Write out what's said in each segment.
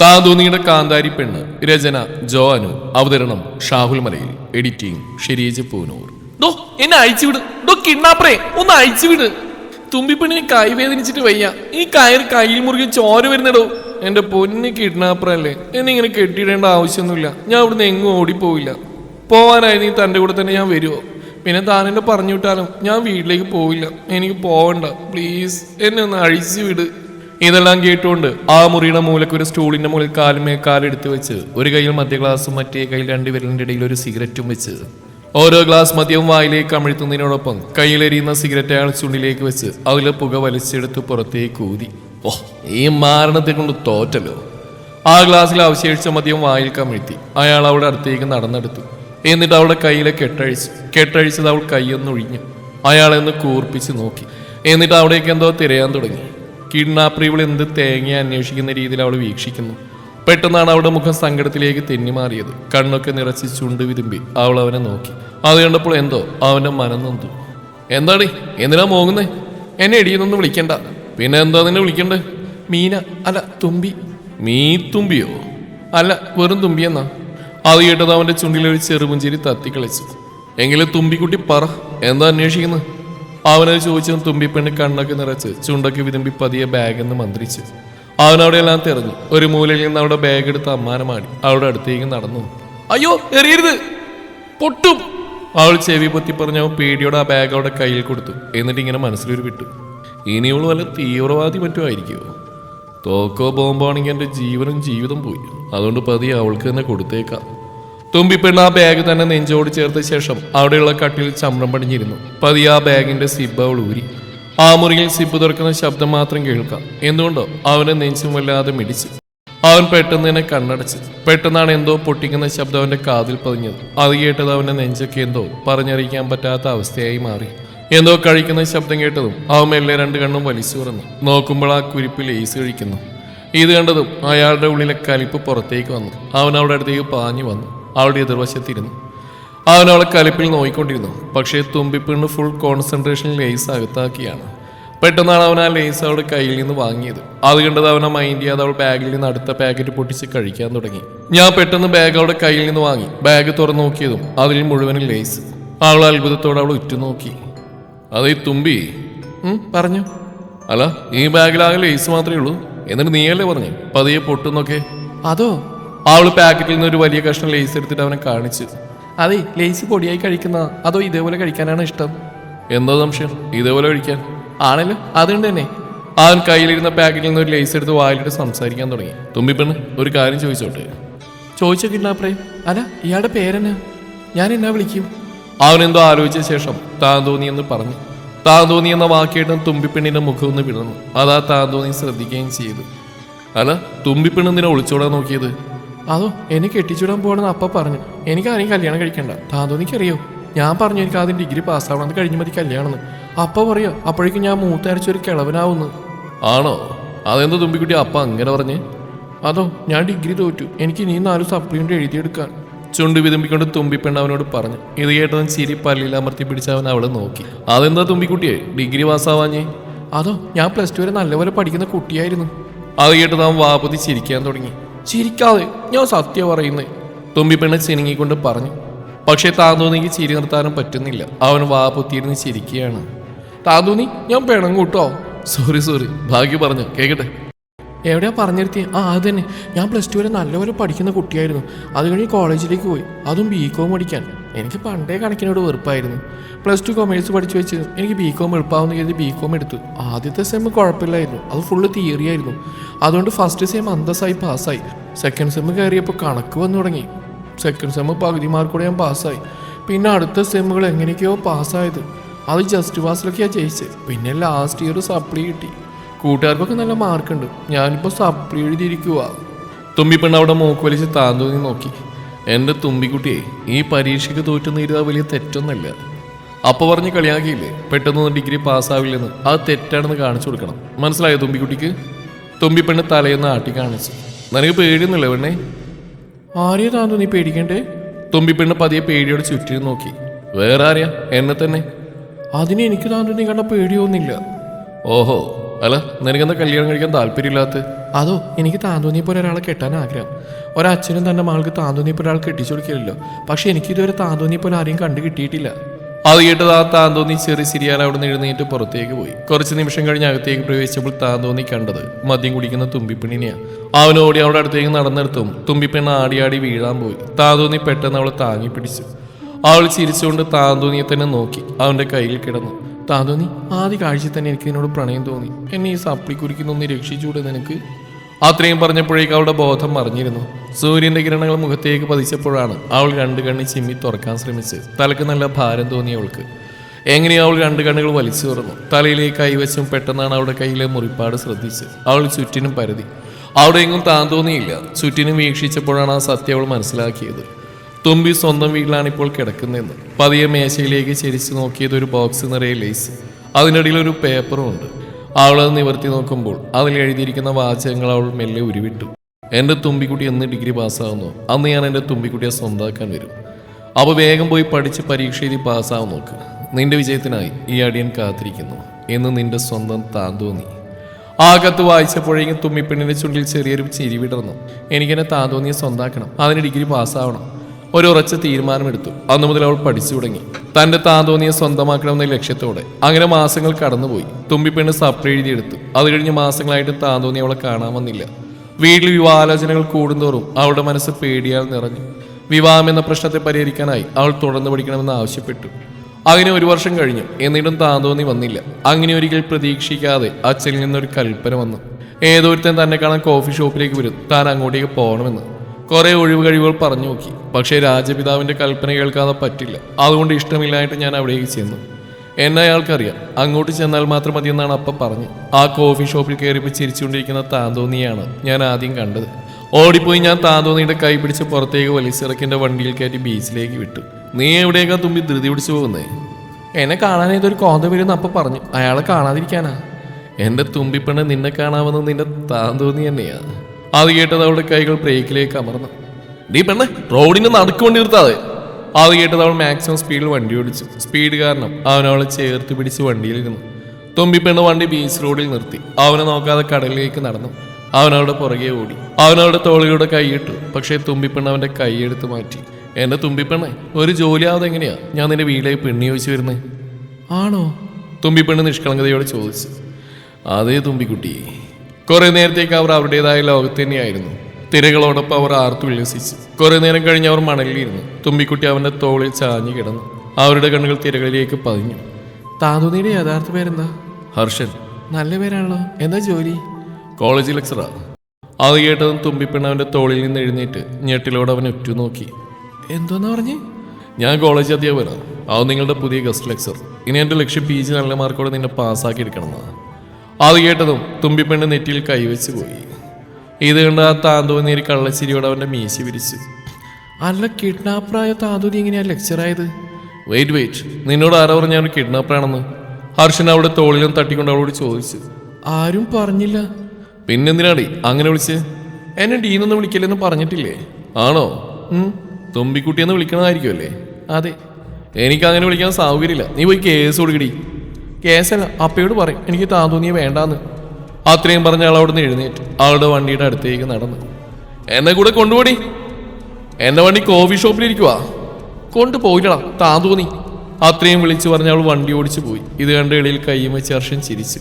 താതൂന്നിയുടെ കാന്താരി പെണ്ണ് രചന ജോ അനു അവതരണം ഷാഹുൽ മലയിൽ. എഡിറ്റിംഗ് ഷെരീജ് പൂനൂർ. ഡോ എന്നെ അയച്ചു വിട്. ഡോ കിണ്ണാപ്രേ ഒന്ന് അയച്ചു വിട്. തുമ്പിപ്പെണ്ണിന് കൈ വേദനിച്ചിട്ട് വയ്യ. ഈ കയർ കയ്യിൽ മുറുകി ചോര വരുന്നടോ. എന്റെ പൊന്ന് കിഡ്നാപ്പറല്ലേ. എന്നെ ഇങ്ങനെ കെട്ടിയിടേണ്ട ആവശ്യമൊന്നുമില്ല. ഞാൻ ഇവിടുന്ന് എങ്ങും ഓടിപ്പോവില്ല. പോവാനായിരുന്നു നീ തന്റെ കൂടെ തന്നെ ഞാൻ വരുമോ പിന്നെ താൻ എന്നെ പറഞ്ഞു വിട്ടാലും ഞാൻ വീട്ടിലേക്ക് പോവില്ല. എനിക്ക് പോവണ്ട. പ്ലീസ് എന്നെ ഒന്ന് അഴിച്ചു വിട്. ഇതെല്ലാം കേട്ടുകൊണ്ട് ആ മുറിയുടെ മൂലക്ക് ഒരു സ്റ്റൂളിന്റെ മുകളിൽ കാലുമേ കാലെടുത്ത് വെച്ച് ഒരു കയ്യിൽ മധ്യ ഗ്ലാസും മറ്റേ കയ്യിൽ രണ്ട് വിരലിന്റെ ഇടയിൽ ഒരു സിഗരറ്റും വെച്ച് ഓരോ ഗ്ലാസ് മദ്യവും വായിലേക്ക് അമിഴ്ത്തുന്നതിനോടൊപ്പം കയ്യിലെരിയുന്ന സിഗരറ്റ് അയാൾ ചുണ്ടിലേക്ക് വെച്ച് അതിലെ പുക വലിച്ചെടുത്ത് പുറത്തേക്ക് ഊതി. ഓ ഈ മാരണത്തെ കൊണ്ട് തോറ്റല്ലോ. ആ ഗ്ലാസ്സിൽ അവശേഷിച്ച മദ്യം വായിൽ കമിഴ്ത്തി. അയാൾ അവിടെ അടുത്തേക്ക് നടന്നെടുത്തു. എന്നിട്ട് അവളുടെ കയ്യിലെ കെട്ടഴിച്ചു. കെട്ടഴിച്ചത് അവൾ കൈയൊന്നൊഴിഞ്ഞു. അയാളെന്ന് കൂർപ്പിച്ച് നോക്കി. എന്നിട്ട് അവിടേക്ക് എന്തോ തിരയാൻ തുടങ്ങി. കിഡ്നാപ്പർ ഇവൾ എന്ത് തേങ്ങ അന്വേഷിക്കുന്ന രീതിയിൽ അവൾ വീക്ഷിക്കുന്നു. പെട്ടെന്നാണ് അവളുടെ മുഖം സങ്കടത്തിലേക്ക് തെന്നി മാറിയത്. കണ്ണൊക്കെ നിറച്ച് ചുണ്ട് വിതുമ്പി അവൾ അവനെ നോക്കി. അത് കണ്ടപ്പോൾ എന്തോ അവന്റെ മനം നൊന്തു. എന്താടി? എന്തിനാ മോങ്ങുന്നേ? എന്നെ ഇടിയെന്നൊന്ന് വിളിക്കണ്ട. പിന്നെ എന്താ നിന്നെ വിളിക്കണ്ടേ? മീന? അല്ല തുമ്പി. മീ തുമ്പിയോ? അല്ല വെറും തുമ്പിയെന്നാ അത് കേട്ടത് അവന്റെ ചുണ്ടിലൊരു ചെറുപുഞ്ചിരി തത്തിക്കളിച്ചു. എങ്കിലും തുമ്പിക്കുട്ടി പറ എന്താ അന്വേഷിക്കുന്നത് അവനത് ചോദിച്ചതും തുമ്പിപ്പെണ്ണ് കണ്ണൊക്കെ നിറച്ച് ചുണ്ടൊക്കെ വിതുമ്പി പതിയെ ബാഗ് എന്ന് മന്ത്രിച്ചു. അവൻ അവിടെ എല്ലാം തിരഞ്ഞു. ഒരു മൂലയിൽ നിന്ന് അവിടെ ബാഗ് എടുത്ത് അമ്മാനമാടി അവളുടെ അടുത്തേക്ക് നടന്നു. അയ്യോ എറിയരുത്. പൊട്ടും. അവൾ ചെവി പൊത്തി പറഞ്ഞ പേടിയോടെ ആ ബാഗ് അവിടെ കയ്യിൽ കൊടുത്തു. എന്നിട്ട് ഇങ്ങനെ മനസ്സിലൊരു വിട്ടു. ഇനി ഇനിയുള്ള വല്ല തീവ്രവാദി മറ്റോ ആയിരിക്കുമോ തോക്കോ ബോംബാണെങ്കിൽ എന്റെ ജീവനും ജീവിതം പോയി. അതുകൊണ്ട് പതി അവൾക്ക് തന്നെ കൊടുത്തേക്കാം. തുമ്പിപ്പെണ്ണ് ആ ബാഗ് തന്നെ നെഞ്ചോട് ചേർത്ത ശേഷം അവിടെയുള്ള കട്ടിൽ ചമ്രം പടിഞ്ഞിരുന്നു. പതി ആ ബാഗിന്റെ സിബ് അവൾ ഊരി. ആ മുറിയിൽ സിബ് തുറക്കുന്ന ശബ്ദം മാത്രം കേൾക്കാം. എന്തുകൊണ്ടോ അവനെ നെഞ്ചും വല്ലാതെ മിടിച്ചു. അവൻ പെട്ടെന്ന് തന്നെ കണ്ണടച്ചു. പെട്ടെന്നാണ് എന്തോ പൊട്ടിക്കുന്ന ശബ്ദം അവന്റെ കാതിൽ പതിഞ്ഞത്. അത് കേട്ടത് അവന്റെ നെഞ്ചൊക്കെ എന്തോ പറഞ്ഞറിയിക്കാൻ പറ്റാത്ത അവസ്ഥയായി മാറി. എന്തോ കഴിക്കുന്ന ശബ്ദം കേട്ടതും അവൻ മെല്ലെ രണ്ട് കണ്ണും വലിച്ചു തുറന്നു. നോക്കുമ്പോൾ ആ കുരിപ്പിൽ ഏസ് കഴിക്കുന്നു. ഇത് കണ്ടതും അയാളുടെ ഉള്ളിലെ കലിപ്പ് പുറത്തേക്ക് വന്നു. അവൻ അവിടെ അടുത്തേക്ക് പാഞ്ഞു വന്നു. അവളുടെ എതിർവശത്തിരുന്നു അവൻ അവളെ കലിപ്പിൽ നോയിക്കൊണ്ടിരുന്നു. പക്ഷേ തുമ്പിപ്പിണ്ണ് ഫുൾ കോൺസെൻട്രേഷൻ ലേസ് അകത്താക്കിയാണ്. പെട്ടെന്നാണ് അവൻ ആ ലേസ് അവളുടെ കയ്യിൽ നിന്ന് വാങ്ങിയത്. അത് കണ്ടത് അവനെ മൈൻഡ് ചെയ്യാതെ അവൾ ബാഗിൽ നിന്ന് അടുത്ത പാക്കറ്റ് പൊട്ടിച്ച് കഴിക്കാൻ തുടങ്ങി. ഞാൻ പെട്ടെന്ന് ബാഗ് അവളുടെ കയ്യിൽ നിന്ന് വാങ്ങി. ബാഗ് തുറന്നു നോക്കിയതും അതിൽ മുഴുവനും ലേസ് അവൾ അത്ഭുതത്തോടെ അവൾ ഉറ്റുനോക്കി. അതേ തുമ്പി. പറഞ്ഞു. അല്ല ഈ ബാഗിലാകെ ലേസ് മാത്രമേ ഉള്ളൂ. എന്നിട്ട് നീയല്ലേ പറഞ്ഞു? പതിയെ പൊട്ടുന്നൊക്കെ. അതോ? അവൾ പാക്കറ്റിൽ നിന്ന് ഒരു വലിയ കഷ്ണം ലേസ് എടുത്തിട്ട് അവനെ കാണിച്ചു അതെ ലേസ് പൊടിയായി കഴിക്കുന്ന അതോ ഇതേപോലെ കഴിക്കാനാണ് ഇഷ്ടം? എന്തോ സംശയം? ഇതേപോലെ കഴിക്കാൻ? ആണല്ലോ അതുകൊണ്ട് തന്നെ. അവൻ കയ്യിലിരുന്ന പാക്കറ്റിൽ നിന്ന് ഒരു ലേസ് എടുത്ത് വായിലിട്ട് സംസാരിക്കാൻ തുടങ്ങി. തുമ്പിപ്പെണ്ണ് ഒരു കാര്യം ചോദിച്ചോട്ടെ? ചോദിച്ച കിഡ്നാപ്പറേ അല്ല ഇയാളുടെ പേരെന്നാ? ഞാൻ എന്നാ വിളിക്കും? അവൻ എന്തോ ആലോചിച്ച ശേഷം താൻ തോന്നി എന്ന് പറഞ്ഞു. താൻ തോന്നി എന്ന വാക്കേട്ടും തുമ്പിപ്പെണ്ണിന്റെ മുഖം ഒന്ന് വിടർന്നു. അതാ താൻ തോന്നി ശ്രദ്ധിക്കുകയും ചെയ്തു. അല്ല തുമ്പിപ്പെണ്ണ് എന്തിനാ ഒളിച്ചോടാൻ നോക്കിയത്? അതോ എന്നെ കെട്ടിച്ചുവിടാൻ പോകണമെന്ന് അപ്പ പറഞ്ഞു. എനിക്ക് ആരെയും കല്യാണം കഴിക്കണ്ട. താതോ എനിക്കറിയോ? ഞാൻ പറഞ്ഞു എനിക്ക് ആദ്യം ഡിഗ്രി പാസ്സാവണം അത് കഴിഞ്ഞ മതി കല്യാണമെന്ന് അപ്പ പറയോ അപ്പോഴേക്കും ഞാൻ മൂത്തരച്ച ഒരു കിളവനാവുന്നു. ആണോ? അതെന്താ തുമ്പിക്കുട്ടി അപ്പ അങ്ങനെ പറഞ്ഞേ? അതോ ഞാൻ ഡിഗ്രി തോറ്റു. എനിക്ക് നീ നാല് സപ്ലിമെന്റ് എഴുതിയെടുക്കാൻ. ചുണ്ട് വിതുമ്പിക്കൊണ്ട് തുമ്പിപ്പെണ്ണ അവനോട് പറഞ്ഞു. ഇത് കേട്ടവൻ ചിരി പല്ലിൽ അമർത്തി പിടിച്ച് അവൻ അവളെ നോക്കി. അതെന്താ തുമ്പിക്കുട്ടിയെ? ഡിഗ്രി പാസ്സാവാഞ്ഞേ അതോ ഞാൻ പ്ലസ് ടു വരെ നല്ലപോലെ പഠിക്കുന്ന കുട്ടിയായിരുന്നു. അത് കേട്ടത് അവൻ വാപതി ചിരിക്കാൻ തുടങ്ങി. ചിരിക്കാതെ ഞാൻ സത്യം പറയുന്നേ. തുമ്പിപ്പെണ്ണ് ചിനുങ്ങിക്കൊണ്ട് പറഞ്ഞു പക്ഷേ താന്തോന്നിക്ക് ചിരി നിർത്താനും പറ്റുന്നില്ല. അവൻ വാ പൊത്തിയിരുന്ന് ചിരിക്കുകയാണ്. താന്തോന്നി ഞാൻ പെണ്ണും കൂട്ടോ? Sorry sorry. ഭാഗ്യ പറഞ്ഞു കേക്കട്ടെ. എവിടെയാ പറഞ്ഞിരുത്തി ആ അത് തന്നെ. ഞാൻ പ്ലസ് ടു വരെ നല്ലപോലെ പഠിക്കുന്ന കുട്ടിയായിരുന്നു. അത് കഴിഞ്ഞ് കോളേജിലേക്ക് പോയി. അതും ബി കോം പഠിക്കാൻ. എനിക്ക് പണ്ടേ കണക്കിനോട് വെറുപ്പായിരുന്നു. പ്ലസ് ടു കൊമേഴ്സ് പഠിച്ചു വെച്ച് എനിക്ക് ബി കോം എളുപ്പമാവുന്ന കരുതി ബി കോം എടുത്തു. ആദ്യത്തെ സെം കുഴപ്പമില്ലായിരുന്നു. അത് ഫുള്ള് തിയറി ആയിരുന്നു. അതുകൊണ്ട് ഫസ്റ്റ് സെം അന്തസ്സായി പാസ്സായി. സെക്കൻഡ് സെം കയറിയപ്പോൾ കണക്ക് വന്നു തുടങ്ങി. സെക്കൻഡ് സെം പകുതി മാർക്കോടെ ഞാൻ പാസ്സായി. പിന്നെ അടുത്ത സെമ്മുകൾ എങ്ങനെയൊക്കെയോ പാസ്സായത്. അത് ജസ്റ്റ് പാസിലൊക്കെയാണ് ജയിച്ചത്. പിന്നെ ലാസ്റ്റ് ഇയർ സപ്ലി കിട്ടി. കൂട്ടുകാർക്കൊക്കെ നല്ല മാർക്കുണ്ട്. ഞാനിപ്പോൾ സപ്ലി എഴുതിയിരിക്കുക തുമ്പിപ്പെണ്ണ് അവിടെ മൂക്ക് വലിച്ച് താന്തോന്നി നോക്കി. എന്റെ തുമ്പിക്കുട്ടിയെ ഈ പരീക്ഷയ്ക്ക് തോറ്റുന്ന ഇരുതാ വലിയ തെറ്റൊന്നല്ല. അപ്പൊ പറഞ്ഞ് കളിയാക്കിയില്ലേ? പെട്ടെന്നൊന്നും ഡിഗ്രി പാസ്സാവില്ലെന്ന്. അത് തെറ്റാണെന്ന് കാണിച്ചു കൊടുക്കണം. മനസ്സിലായോ തുമ്പിക്കുട്ടിക്ക്? തുമ്പിപ്പെണ്ണ് തലയെന്ന് ആട്ടി കാണിച്ചു. നിനക്ക് പേടിയൊന്നുമില്ല പെണ്ണേ? ആരെയാ താന്തോ നീ പേടിക്കണ്ടേ? തുമ്പിപ്പെണ്ണ് പതിയെ പേടിയോട് ചുറ്റിനും നോക്കി. വേറെ ആരെയാ? എന്നെ തന്നെ. അതിനെ എനിക്ക് താന്തോ നീ കണ്ട പേടിയൊന്നുമില്ല. ഓഹോ. അല്ല നിനക്കെന്താ കല്യാണം കഴിക്കാൻ താല്പര്യമില്ലാത്ത അതോ എനിക്ക് താന്തോന്നിയപ്പോൾ ഒരാളെ കെട്ടാൻ ആഗ്രഹം. ഒരച്ഛനും തന്റെ മകൾക്ക് താന്തോന്നിയപ്പോൾ ഒരാൾ കെട്ടിച്ചു കൊടുക്കില്ലല്ലോ. പക്ഷെ എനിക്ക് ഇതുവരെ താന്തോന്നിയപ്പോൾ ആരെയും കണ്ടു കിട്ടിയിട്ടില്ല അത് കേട്ടത് ആ താന്തോന്നി ചെറിയ സിരിയാൻ അവിടെ നിന്ന് എഴുന്നേറ്റ് പുറത്തേക്ക് പോയി. കുറച്ച് നിമിഷം കഴിഞ്ഞ് അകത്തേക്ക് പ്രവേശിച്ചപ്പോൾ താന്തോന്നി കണ്ടത് മദ്യം കുടിക്കുന്ന തുമ്പിപ്പെണ്ണിനെയാണ് അവനോടി അവിടെ അടുത്തേക്ക് നടന്നെടുത്തും തുമ്പിപ്പെണ്ണ് ആടി ആടി വീഴാൻ പോയി. താന്തോന്നി പെട്ടെന്ന് അവളെ താങ്ങി പിടിച്ചു. അവൾ ചിരിച്ചുകൊണ്ട് താന്തോന്നിയെ തന്നെ നോക്കി. അവന്റെ കയ്യിൽ കിടന്നു. താന്തോന്നി ആദ്യ കാഴ്ച തന്നെ എനിക്ക് എന്നോട് പ്രണയം തോന്നി. എന്നെ ഈ സപ്ലി കുരിക്കുന്നൊന്ന് രക്ഷിച്ചുകൂടെ നിനക്ക്? അത്രയും പറഞ്ഞപ്പോഴേക്ക് അവളുടെ ബോധം മറിഞ്ഞിരുന്നു. സൂര്യന്റെ കിരണങ്ങൾ മുഖത്തേക്ക് പതിച്ചപ്പോഴാണ് അവൾ രണ്ട് കണ്ണി ചിമ്മി തുറക്കാൻ ശ്രമിച്ച് തലക്ക് നല്ല ഭാരം തോന്നി അവൾക്ക്. എങ്ങനെയോ അവൾ രണ്ട് കണ്ണുകൾ വലിച്ചു തുറന്നു. തലയിലേക്ക് കൈവശം പെട്ടെന്നാണ് അവളുടെ കയ്യിലെ മുറിപ്പാട് ശ്രദ്ധിച്ച് അവൾ ചുറ്റിനും പരതി. അവിടെ എങ്ങും താൻ തോന്നിയില്ല. ചുറ്റിനും വീക്ഷിച്ചപ്പോഴാണ് ആ സത്യം അവൾ മനസ്സിലാക്കിയത്. തുമ്പി സ്വന്തം വീട്ടിലാണ് ഇപ്പോൾ കിടക്കുന്നതെന്ന്. പതിയെ മേശയിലേക്ക് ചെരിച്ചു നോക്കിയത് ഒരു ബോക്സ് നിറയെ ലേസ് അതിനിടയിൽ ഒരു പേപ്പറും ഉണ്ട്. അവളത് നിവർത്തി നോക്കുമ്പോൾ അതിൽ എഴുതിയിരിക്കുന്ന വാചകങ്ങൾ അവൾ മെല്ലെ ഉരുവിട്ടു. എന്റെ തുമ്പിക്കുട്ടി എന്ന് ഡിഗ്രി പാസ്സാവുന്നു അന്ന് ഞാൻ എന്റെ തുമ്പിക്കുട്ടിയെ സ്വന്താക്കാൻ വരും. അപ്പോൾ വേഗം പോയി പഠിച്ച് പരീക്ഷ എഴുതി പാസ്സാവും നോക്ക്. നിന്റെ വിജയത്തിനായി ഈ അടിയൻ കാത്തിരിക്കുന്നു. എന്ന് നിന്റെ സ്വന്തം താൻ തോന്നി. ആ കത്ത് വായിച്ചപ്പോഴേക്കും തുമ്മിപ്പെണ്ണിന്റെ ചുണ്ടിൽ ചെറിയൊരു ചിരി വിടർന്നു. എനിക്കെന്നെ താൻ തോന്നിയെ സ്വന്താക്കണം അതിന് ഡിഗ്രി പാസ്സാവണം ഒരു ഉറച്ച തീരുമാനമെടുത്തു. അന്നു മുതൽ അവൾ പഠിച്ചു തുടങ്ങി. തന്റെ താന്തോന്നിയെ സ്വന്തമാക്കണമെന്ന ലക്ഷ്യത്തോടെ അങ്ങനെ മാസങ്ങൾ കടന്നുപോയി. തുമ്പിപ്പെണ്ണ് സപ്ലൈ എഴുതിയെടുത്തു. അത് കഴിഞ്ഞ് മാസങ്ങളായിട്ട് താന്തോന്നി അവളെ കാണാൻ വന്നില്ല. വീട്ടിൽ വിവാഹാലോചനകൾ കൂടുന്തോറും അവളുടെ മനസ്സ് പേടിയാൽ നിറഞ്ഞു. വിവാഹം എന്ന പ്രശ്നത്തെ പരിഹരിക്കാനായി അവൾ തുടർന്ന് പഠിക്കണമെന്ന് ആവശ്യപ്പെട്ടു. അങ്ങനെ ഒരു വർഷം കഴിഞ്ഞു. എന്നിട്ടും താന്തോന്നി വന്നില്ല. അങ്ങനെ ഒരിക്കൽ പ്രതീക്ഷിക്കാതെ അച്ഛനിൽ നിന്നൊരു കൽപ്പന വന്നു. ഏതോരുത്തൻ തന്നെ കാണാൻ കോഫി ഷോപ്പിലേക്ക് വരും. താൻ അങ്ങോട്ടേക്ക് പോകണമെന്ന്. കുറേ ഒഴിവ് കഴിവുകൾ പറഞ്ഞു നോക്കി. പക്ഷേ രാജപിതാവിന്റെ കൽപ്പന കേൾക്കാതെ പറ്റില്ല. അതുകൊണ്ട് ഇഷ്ടമില്ലായിട്ട് ഞാൻ അവിടേക്ക് ചെന്നു. എന്നെ അയാൾക്കറിയാം. അങ്ങോട്ട് ചെന്നാൽ മാത്രം മതി എന്നാണ് അപ്പ പറഞ്ഞു ആ കോഫി ഷോപ്പിൽ കയറിപ്പോൾ ചിരിച്ചുകൊണ്ടിരിക്കുന്ന താന്തോന്നിയാണ് ഞാൻ ആദ്യം കണ്ടത്. ഓടിപ്പോയി ഞാൻ താന്തോന്നിയുടെ കൈ പിടിച്ച് പുറത്തേക്ക് വലിച്ചിറക്കിന്റെ വണ്ടിയിൽ കയറ്റി ബീച്ചിലേക്ക് വിട്ടു. നീ എവിടെയൊക്കെ തുമ്പി ധൃതി പിടിച്ചു പോകുന്നേ? എന്നെ കാണാൻ ഏതൊരു കോന്ത വരുന്ന അപ്പ പറഞ്ഞു. അയാളെ കാണാതിരിക്കാനാ. എന്റെ തുമ്പിപ്പെണ്ണ് നിന്നെ കാണാമെന്ന് നിന്റെ താന്തോന്നി തന്നെയാണ് അത് കേട്ടത് അവളുടെ കൈകൾ ബ്രേക്കിലേക്ക് അമർന്നു. നീ പെണ്ണെ റോഡിന് വണ്ടി നിർത്താതെ അത് കേട്ടത് അവൾ മാക്സിമം സ്പീഡിൽ വണ്ടി ഓടിച്ചു. സ്പീഡ് കാരണം അവനവളെ ചേർത്ത് പിടിച്ച് വണ്ടിയിലിരുന്നു തുമ്പിപ്പെണ്ണ് വണ്ടി ബീച്ച് റോഡിൽ നിർത്തി. അവനെ നോക്കാതെ കടലിലേക്ക് നടന്നു. അവനവളുടെ പുറകെ ഓടി. അവനവളുടെ തോളിലൂടെ കൈയിട്ടു. പക്ഷേ തുമ്പിപ്പെണ്ണ് അവന്റെ കൈയെടുത്ത് മാറ്റി. എന്റെ തുമ്പിപ്പെണ്ണെ ഒരു ജോലിയാവാതെ എങ്ങനെയാ? ഞാൻ നിന്റെ വീട്ടിലേക്ക് പെണ്ണി ചോദിച്ചു വരുന്നേ? ആണോ? തുമ്പിപ്പെണ്ണ് നിഷ്കളങ്കതയോടെ ചോദിച്ചു. അതേ തുമ്പിക്കുട്ടി. കുറേ നേരത്തേക്ക് അവർ അവരുടേതായ ലോകത്ത് തന്നെയായിരുന്നു. തിരകളോടൊപ്പം അവർ ആർത്തു കുറേ കുറെ നേരം കഴിഞ്ഞ് അവർ മണലിലിരുന്നു. തുമ്പിക്കുട്ടി അവന്റെ തോളിൽ ചാഞ്ഞു കിടന്നു. അവരുടെ കണ്ണുകൾ തിരകളിലേക്ക് പതിഞ്ഞു. താതുനിയുടെ യഥാർത്ഥ പേരെന്താ? ഹർഷൻ. നല്ല പേരാണല്ലോ. എന്താ ജോലി? കോളേജ് ലെക്ചറാ. അത് കേട്ടതും തുമ്പിപ്പെണ്ണ അവന്റെ തോളിൽ നിന്ന് എഴുന്നേറ്റ് ഞെട്ടിലോടെ അവൻ ഉറ്റുനോക്കി. എന്തോന്നാ പറഞ്ഞ്? ഞാൻ കോളേജ് അധ്യാപകനാണ് അത് നിങ്ങളുടെ പുതിയ ഗസ്റ്റ് ലെക്ചർ. ഇനി എന്റെ ലക്ഷ്യം പി ജി നല്ല മാർക്കോടെ നിന്നെ പാസ്സാക്കി എടുക്കണമെന്നാണ് അത് കേട്ടതും തുമ്പിപ്പെണ്ണ് നെറ്റിയിൽ കൈവച്ച് പോയി. ഇത് കണ്ട് ആ താന്തോന്നിയൊരു കള്ളച്ചിരിയോടെ അവന്റെ മീശി വിരിച്ചു. അല്ല കിഡ്നാപ്പറായ താന്തോന്നി എങ്ങനെയാ ലെക്ചറായത് വെയിറ്റ് വെയിറ്റ് നിന്നോട് ആരാ പറഞ്ഞ ഞാൻ കിഡ്നാപ്പറാണെന്ന് ഹർഷൻ അവിടെ തോളിലും തട്ടിക്കൊണ്ട് അവളോട് ചോദിച്ചു. ആരും പറഞ്ഞില്ല. പിന്നെന്തിനാടി അങ്ങനെ വിളിച്ച്? എന്നെ ഡീനൊന്ന് വിളിക്കില്ലെന്ന് പറഞ്ഞിട്ടില്ലേ? ആണോ. തുമ്പിക്കുട്ടിയെന്ന് വിളിക്കണമായിരിക്കുമല്ലേ അതെ. എനിക്ക് അങ്ങനെ വിളിക്കാൻ സൗകര്യമില്ല നീ പോയി കേസ് കൊടുക്കടി. കേസല്ല അപ്പയോട് പറയും. എനിക്ക് താന്തോന്നിയെ വേണ്ടാന്ന്. അത്രയും പറഞ്ഞ ആൾ അവിടെ നിന്ന് എഴുന്നേറ്റ്. ആളുടെ വണ്ടിയുടെ അടുത്തേക്ക് നടന്നു. എന്നെ കൂടെ കൊണ്ടുപോടി. എന്റെ വണ്ടി കോഫി ഷോപ്പിലിരിക്കുവാ താ തോന്നി അത്രയും വിളിച്ചു പറഞ്ഞ അവൾ വണ്ടി ഓടിച്ചു പോയി. ഇത് കണ്ട എളിയിൽ കൈയും വെച്ച് ഹർഷൻ ചിരിച്ചു.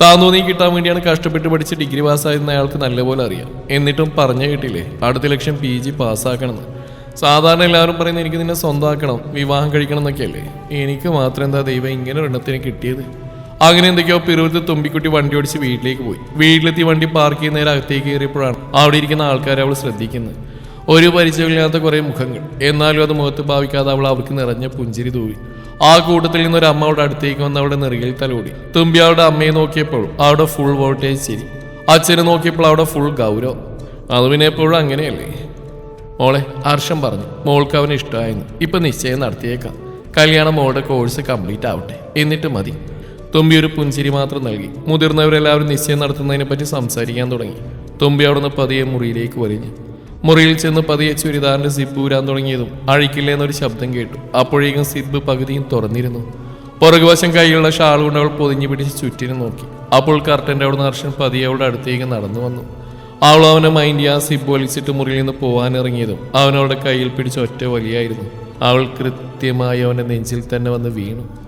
താന്തോന്നി കിട്ടാൻ വേണ്ടിയാണ് കഷ്ടപ്പെട്ട് പഠിച്ച് ഡിഗ്രി പാസ്സായിരുന്ന അയാൾക്ക് നല്ലപോലെ അറിയാം. എന്നിട്ടും പറഞ്ഞു കേട്ടില്ലേ അടുത്ത ലക്ഷം പി ജി പാസ്സാക്കണമെന്ന്. സാധാരണ എല്ലാവരും പറയുന്നത് എനിക്ക് നിന്നെ സ്വന്തമാക്കണം വിവാഹം കഴിക്കണം എന്നൊക്കെയല്ലേ. എനിക്ക് മാത്രം എന്താ ദൈവം ഇങ്ങനെ ഒരെണ്ണത്തിന് കിട്ടിയത്? അങ്ങനെ എന്തൊക്കെയോ പിറൂരത്ത് തുമ്പിക്കുട്ടി വണ്ടി ഓടിച്ച് വീട്ടിലേക്ക് പോയി. വീട്ടിലെത്തി വണ്ടി പാർക്ക് ചെയ്യുന്നതിന് അകത്തേക്ക് കയറിയപ്പോഴാണ് അവിടെ ഇരിക്കുന്ന ആൾക്കാരെ അവൾ ശ്രദ്ധിക്കുന്നത്. ഒരു പരിചയമില്ലാത്ത കുറേ മുഖങ്ങൾ. എന്നാലും അത് മുഖത്ത് ഭാവിക്കാതെ അവൾ അവർക്ക് നിറഞ്ഞ പുഞ്ചിരി തൂവി. ആ കൂട്ടത്തിൽ നിന്ന് ഒരു അമ്മ അവളുടെ അടുത്തേക്ക് വന്ന് അവളുടെ നെറുകിൽ തലോടി. തുമ്പി അവളുടെ അമ്മയെ നോക്കിയപ്പോൾ അവിടെ ഫുൾ വോൾട്ടേജ് ശരി അച്ഛനെ നോക്കിയപ്പോൾ അവിടെ ഫുൾ ഗൗരവം. അത് പിന്നെ എപ്പോഴും അങ്ങനെയല്ലേ? മോളെ ഹർഷം പറഞ്ഞു. മോൾക്ക് അവന് ഇഷ്ടമായിരുന്നു ഇപ്പം നിശ്ചയം നടത്തിയേക്കാം. കല്യാണം മോളുടെ കോഴ്സ് കംപ്ലീറ്റ് ആവട്ടെ. എന്നിട്ട് മതി. തുമ്പി ഒരു പുഞ്ചിരി മാത്രം നൽകി. മുതിർന്നവരെല്ലാവരും നിശ്ചയം നടത്തുന്നതിനെ പറ്റി സംസാരിക്കാൻ തുടങ്ങി. തുമ്പി അവിടുന്ന് പതിയെ മുറിയിലേക്ക് വലിഞ്ഞു. മുറിയിൽ ചെന്ന് പതിയെ ചുരിദാറിന്റെ സിബ് ഊരാൻ തുടങ്ങിയതും അഴിക്കില്ല എന്നൊരു ശബ്ദം കേട്ടു. അപ്പോഴേക്കും സിബ് പകുതിയും തുറന്നിരുന്നു. പുറകുവശം കൈയിലുള്ള ഷാൾ കൊണ്ട് അവൾ പൊതിഞ്ഞു പിടിച്ച് ചുറ്റിനും നോക്കി. അപ്പോൾ കർട്ടന്റെ അവിടെ ഹർഷൻ പതിയെ അവളുടെ അടുത്തേക്ക് നടന്നു വന്നു. അവൾ അവനെ മൈൻഡ് ആ സിബ് വലിച്ചിട്ട് മുറിയിൽ നിന്ന് പോകാൻ ഇറങ്ങിയതും അവനവളുടെ കയ്യിൽ പിടിച്ച ഒറ്റ വലിയായിരുന്നു. അവൾ കൃത്യമായി അവന്റെ നെഞ്ചിൽ തന്നെ വന്ന് വീണു.